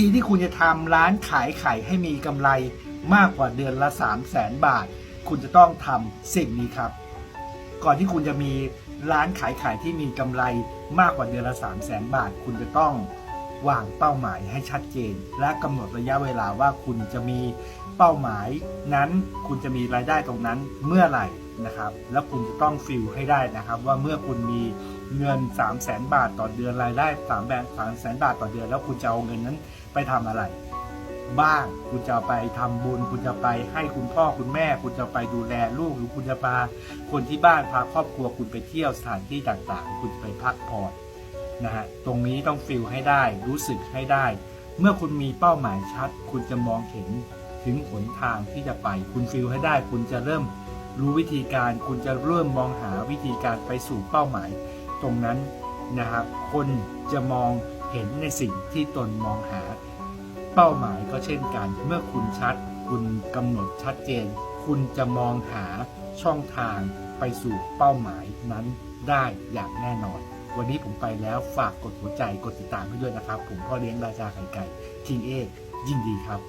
ทีที่คุณจะทำร้านขายไข่ให้มีกำไรมากกว่าเดือนละ 3 0 0แสนบาท คุณจะต้องทำสิ่งนี้ครับ ก่อนที่คุณจะมีร้านขายไข่ที่มีกำไรมากกว่าเดือนละ 3 0 0แสนบาท คุณจะต้อง วางเป้าหมายให้ชัดเจน และกำหนดระยะเวลาว่าคุณจะมีเป้าหมายนั้นคุณจะมีรายได้ตรงนั้นเมื่อไหร่นะครับ แล้วคุณจะต้องฟิลให้ได้นะครับ ว่าเมื่อคุณมีเงิน 3 0 0แสนบาทต่อเดือนรายได้3แบ3 0 0แสนบาทต่อเดือน แล้วคุณจะเอาเงินนั้นไปทำอะไร บ้างคุณจะไปทำบุญ คุณจะไปให้คุณพ่อคุณแม่ คุณจะไปดูแลลูกหรือคุณจะพาคนที่บ้านพาครอบครัวคุณไปเที่ยวสถานที่ต่างๆ คุณจะไปพักผ่อน นะฮะตรงนี้ต้องฟิลให้ได้รู้สึกให้ได้ เมื่อคุณมีเป้าหมายชัด คุณจะมองเห็นถึงหนทางที่จะไป คุณฟิลให้ได้ คุณจะเริ่มรู้วิธีการ คุณจะเริ่มมองหาวิธีการไปสู่เป้าหมาย ตรงนั้นนะครับคนจะมองเห็นในสิ่งที่ตนมองหา เป้าหมายก็เช่นกัน เมื่อคุณชัด คุณกำหนดชัดเจน คุณจะมองหาช่องทางไปสู่เป้าหมายนั้นได้อย่างแน่นอน วันนี้ผมไปแล้วฝากกดหัวใจกดติดตามให้ด้วยนะครับ ผมพ่อเลี้ยงราชาไข่ไก่คิงเอกยินดีครับ